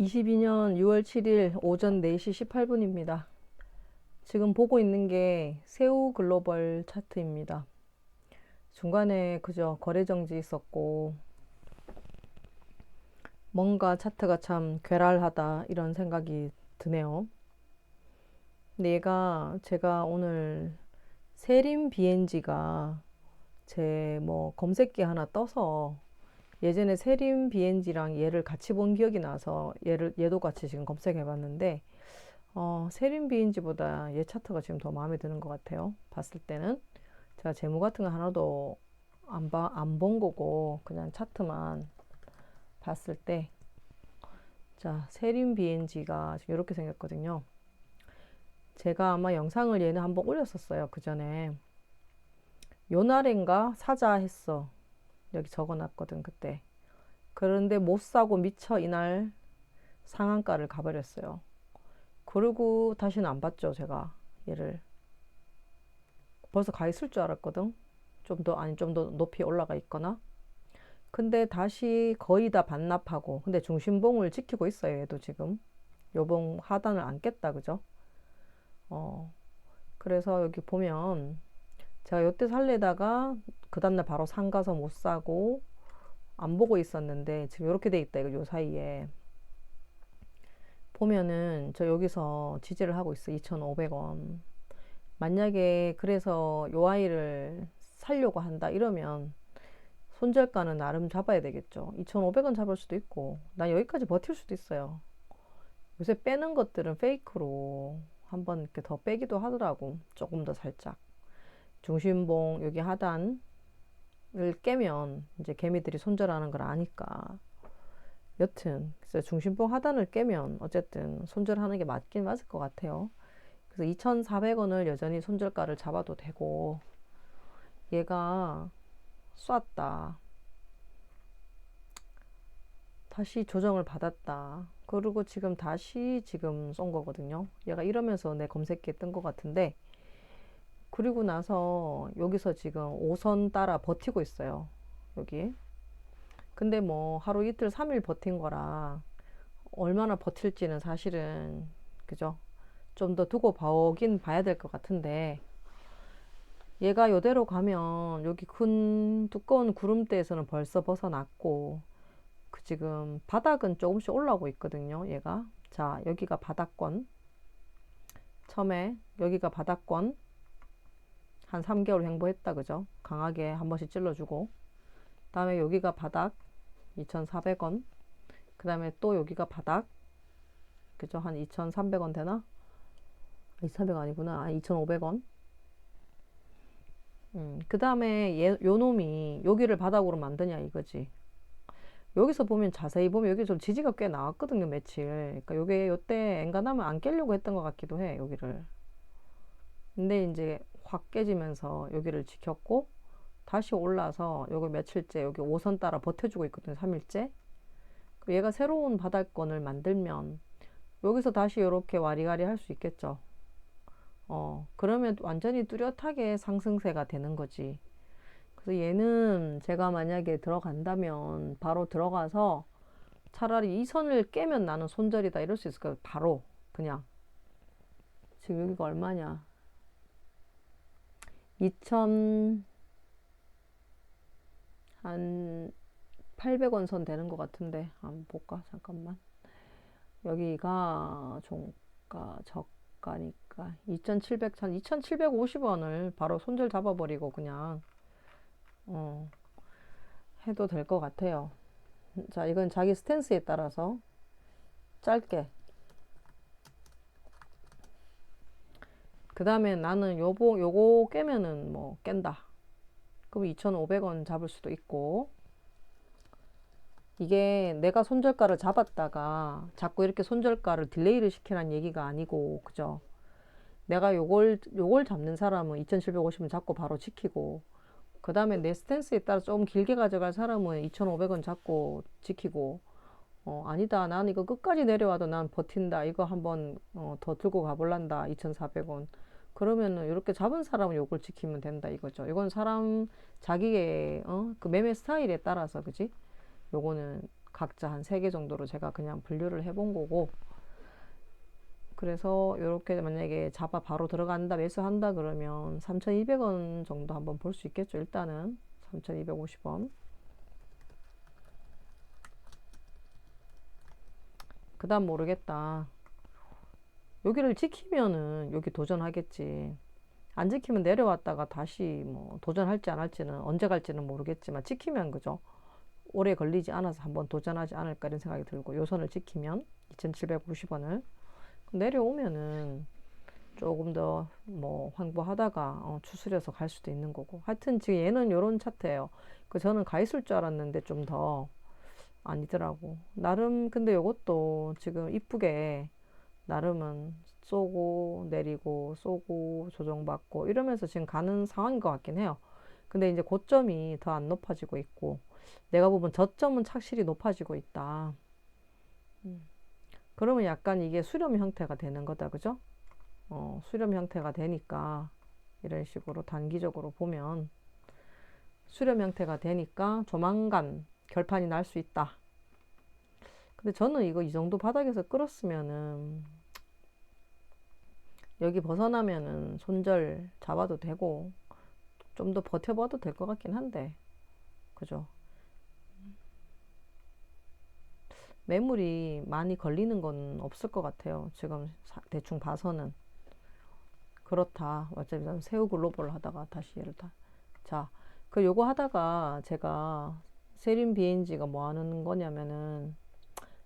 22년 6월 7일 오전 4시 18분입니다. 지금 보고 있는 게 새우 글로벌 차트입니다. 중간에 그저 거래 정지 있었고 뭔가 차트가 참 괴랄하다 이런 생각이 드네요. 얘가 제가 오늘 세림 BNG가 제 뭐 검색기 하나 떠서 예전에 세림 BNG랑 얘를 같이 본 기억이 나서 얘를 얘도 같이 지금 검색해 봤는데 어, 세림 BNG보다 얘 차트가 지금 더 마음에 드는 것 같아요. 봤을 때는 제가 재무 같은 거 하나도 안 봐, 안 본 거고 그냥 차트만 봤을 때 자, 세림 BNG가 지금 이렇게 생겼거든요. 제가 아마 영상을 얘는 한번 올렸었어요. 그 전에 요 날인가 사자 했어. 여기 적어놨거든 그때. 그런데 못 사고 미처 이날 상한가를 가버렸어요. 그리고 다시는 안 봤죠 제가 얘를. 벌써 가 있을 줄 알았거든. 좀 더 아니 좀 더 높이 올라가 있거나. 근데 다시 거의 다 반납하고 근데 중심봉을 지키고 있어요 얘도 지금. 요봉 하단을 안 깼다 그죠? 어. 그래서 여기 보면 제가 요때 살래다가 그 다음날 바로 상 가서 못 사고 안 보고 있었는데 지금 이렇게 돼 있다 이거 요 사이에. 보면은 저 여기서 지지를 하고 있어 2,500원. 만약에 그래서 요 아이를 살려고 한다 이러면 손절가는 나름 잡아야 되겠죠. 2,500원 잡을 수도 있고 나 여기까지 버틸 수도 있어요. 요새 빼는 것들은 페이크로 한번 이렇게 더 빼기도 하더라고 조금 더 살짝 중심봉 여기 하단을 깨면 이제 개미들이 손절하는 걸 아니까 여튼 그래서 중심봉 하단을 깨면 어쨌든 손절하는 게 맞긴 맞을 것 같아요. 그래서 2,400원을 여전히 손절가를 잡아도 되고 얘가 쐈다. 다시 조정을 받았다. 그리고 지금 다시 지금 쏜 거거든요. 얘가 이러면서 내 검색기에 뜬 것 같은데 그리고 나서 여기서 지금 5선 따라 버티고 있어요. 여기. 근데 뭐 하루 이틀 3일 버틴 거라 얼마나 버틸지는 사실은 그죠? 좀 더 두고 봐오긴 봐야 될 것 같은데 얘가 이대로 가면 여기 큰 두꺼운 구름대에서는 벌써 벗어났고 그 지금 바닥은 조금씩 올라오고 있거든요. 얘가 자 여기가 바닥권 처음에 여기가 바닥권 한 3개월 횡보했다 그죠? 강하게 한 번씩 찔러주고. 다음에 여기가 바닥 2,400원. 그 다음에 또 여기가 바닥 그죠? 한 2,300원 되나? 2,300원 아니구나. 아 2,500원. 음, 그 다음에 얘, 요 놈이 여기를 바닥으로 만드냐 이거지. 여기서 보면 자세히 보면 여기 좀 지지가 꽤 나왔거든요 며칠. 그러니까 요게 요때 엔간하면 안 깨려고 했던 것 같기도 해 여기를 근데 이제 확 깨지면서 여기를 지켰고 다시 올라서 여기 며칠째 여기 5선 따라 버텨주고 있거든요 3일째. 얘가 새로운 바닥권을 만들면 여기서 다시 이렇게 와리가리 할 수 있겠죠. 어 그러면 완전히 뚜렷하게 상승세가 되는 거지. 그래서 얘는 제가 만약에 들어간다면 바로 들어가서 차라리 이 선을 깨면 나는 손절이다 이럴 수 있을 거예요 바로. 그냥. 지금 여기가 얼마냐 2000, 한 800원 선 되는 것 같은데 한번 볼까? 잠깐만. 여기가 종가 저가니까 2700, 한 2750원을 바로 손절 잡아버리고 그냥 어, 해도 될 것 같아요. 자 이건 자기 스탠스에 따라서 짧게 그 다음에 나는 요거, 요거 깨면은 뭐 깬다. 그럼 2,500원 잡을 수도 있고. 이게 내가 손절가를 잡았다가 자꾸 이렇게 손절가를 딜레이를 시키라는 얘기가 아니고, 그죠? 내가 요걸, 요걸 잡는 사람은 2,750원 잡고 바로 지키고, 그 다음에 내 스탠스에 따라 좀 길게 가져갈 사람은 2,500원 잡고 지키고, 어, 아니다. 난 이거 끝까지 내려와도 난 버틴다. 이거 한번 어, 더 들고 가볼란다. 2,400원. 그러면은 이렇게 잡은 사람은 요걸 지키면 된다 이거죠. 이건 사람 자기의 어? 그 매매 스타일에 따라서 그지? 요거는 각자 한 세 개 정도로 제가 그냥 분류를 해본 거고 그래서 이렇게 만약에 잡아 바로 들어간다 매수한다 그러면 3,200원 정도 한번 볼 수 있겠죠 일단은 3,250원 그 다음 모르겠다 여기를 지키면은 여기 도전하겠지. 안 지키면 내려왔다가 다시 뭐 도전할지 안 할지는 언제 갈지는 모르겠지만 지키면 그죠? 오래 걸리지 않아서 한번 도전하지 않을까 이런 생각이 들고 요선을 지키면 2750원을 내려오면은 조금 더 뭐 황보하다가 어, 추스려서 갈 수도 있는 거고. 하여튼 지금 얘는 요런 차트예요. 그 저는 가 있을 줄 알았는데 좀 더 아니더라고. 나름 근데 요것도 지금 이쁘게 나름은 쏘고 내리고 쏘고 조정받고 이러면서 지금 가는 상황인 것 같긴 해요. 근데 이제 고점이 더 안 높아지고 있고 내가 보면 저점은 확실히 높아지고 있다. 음. 그러면 약간 이게 수렴 형태가 되는 거다 그죠? 어, 수렴 형태가 되니까 이런 식으로 단기적으로 보면 수렴 형태가 되니까 조만간 결판이 날 수 있다. 근데 저는 이거 이 정도 바닥에서 끌었으면은 여기 벗어나면은 손절 잡아도 되고 좀 더 버텨봐도 될 것 같긴 한데. 그죠? 매물이 많이 걸리는 건 없을 것 같아요. 지금 사, 대충 봐서는. 그렇다. 어차피 난 새우 글로벌 하다가 다시 얘를 다 자 그 요거 하다가 제가 세린 비엔지가 뭐 하는 거냐면은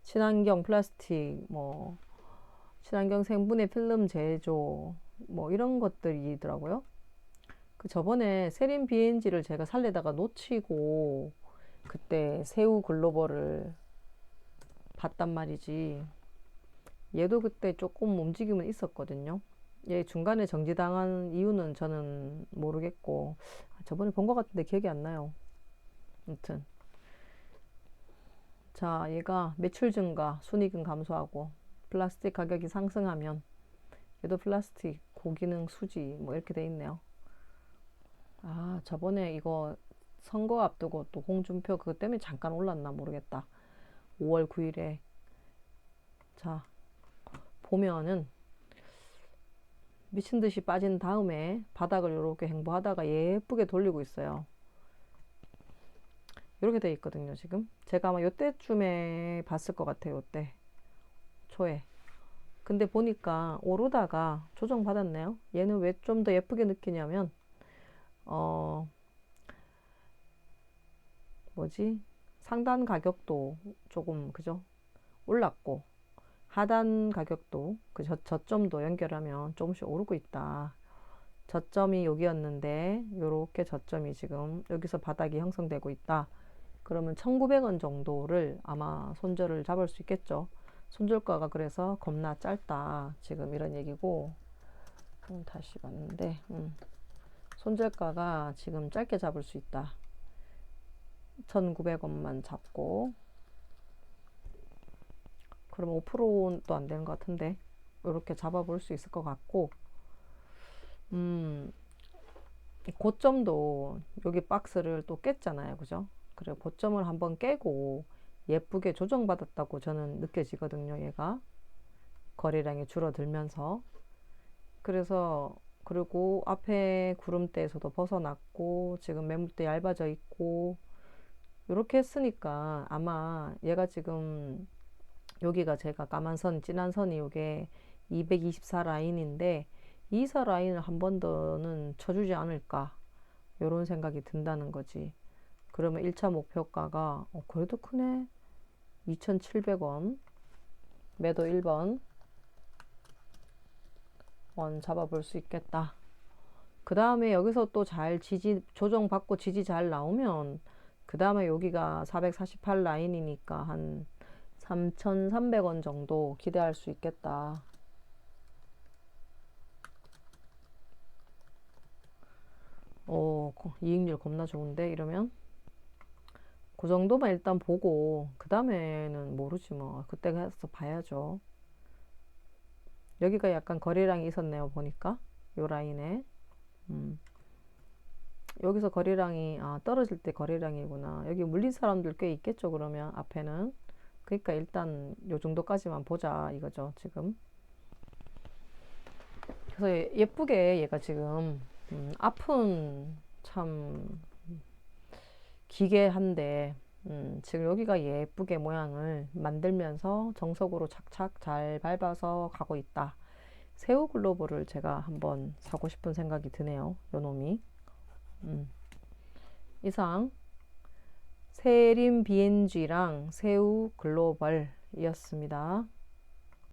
친환경 플라스틱 뭐 친환경 생분해 필름 제조 뭐 이런 것들이더라고요. 그 저번에 세린 BNG를 제가 살려다가 놓치고 그때 새우 글로벌을 봤단 말이지. 얘도 그때 조금 움직임은 있었거든요. 얘 중간에 정지당한 이유는 저는 모르겠고 저번에 본 것 같은데 기억이 안 나요. 아무튼 자 얘가 매출 증가, 순이익은 감소하고 플라스틱 가격이 상승하면 얘도 플라스틱 고기능 수지 뭐 이렇게 돼 있네요. 아 저번에 이거 선거 앞두고 또 홍준표 그것 때문에 잠깐 올랐나 모르겠다. 5월 9일에 자 보면은 미친 듯이 빠진 다음에 바닥을 이렇게 행보하다가 예쁘게 돌리고 있어요. 이렇게 돼 있거든요 지금 제가 아마 요때쯤에 봤을 것 같아요 요때 초에 근데 보니까 오르다가 조정 받았네요. 얘는 왜 좀 더 예쁘게 느끼냐면 어 뭐지? 상단 가격도 조금 그죠? 올랐고 하단 가격도 그 저, 저점도 연결하면 조금씩 오르고 있다. 저점이 여기였는데 요렇게 저점이 지금 여기서 바닥이 형성되고 있다. 그러면 1900원 정도를 아마 손절을 잡을 수 있겠죠 손절가가 그래서 겁나 짧다. 지금 이런 얘기고. 음, 다시 봤는데 음. 손절가가 지금 짧게 잡을 수 있다. 1900원만 잡고. 그러면 5%도 안 되는 것 같은데 이렇게 잡아볼 수 있을 것 같고. 음 고점도 여기 박스를 또 깼잖아요. 그죠? 그리고 고점을 한번 깨고 예쁘게 조정받았다고 저는 느껴지거든요. 얘가 거래량이 줄어들면서 그래서 그리고 앞에 구름대에서도 벗어났고 지금 매물대 얇아져 있고 이렇게 했으니까 아마 얘가 지금 여기가 제가 까만 선 진한 선이 요게 224 라인인데 이사 라인을 한 번 더는 쳐주지 않을까 이런 생각이 든다는 거지 그러면 1차 목표가가 어, 그래도 크네 2,700원 매도 1번 원 잡아볼 수 있겠다. 그 다음에 여기서 또 잘 지지 조정받고 지지 잘 나오면 그 다음에 여기가 448 라인이니까 한 3,300원 정도 기대할 수 있겠다. 어, 이익률 겁나 좋은데 이러면 그 정도만 일단 보고 그 다음에는 모르지 뭐 그때 가서 봐야죠 여기가 약간 거래량이 있었네요 보니까 요 라인에 음. 여기서 거래량이 아, 떨어질 때 거래량이구나. 여기 물린 사람들 꽤 있겠죠, 그러면 앞에는. 그러니까 일단 요 정도까지만 보자 이거죠, 지금. 그래서 예- 예쁘게 얘가 지금 음, 앞은 참 기괴한데 음, 지금 여기가 예쁘게 모양을 만들면서 정석으로 착착 잘 밟아서 가고 있다. 새우 글로벌을 제가 한번 사고 싶은 생각이 드네요. 요 놈이. 음. 이상 세림 BNG랑 새우 글로벌이었습니다.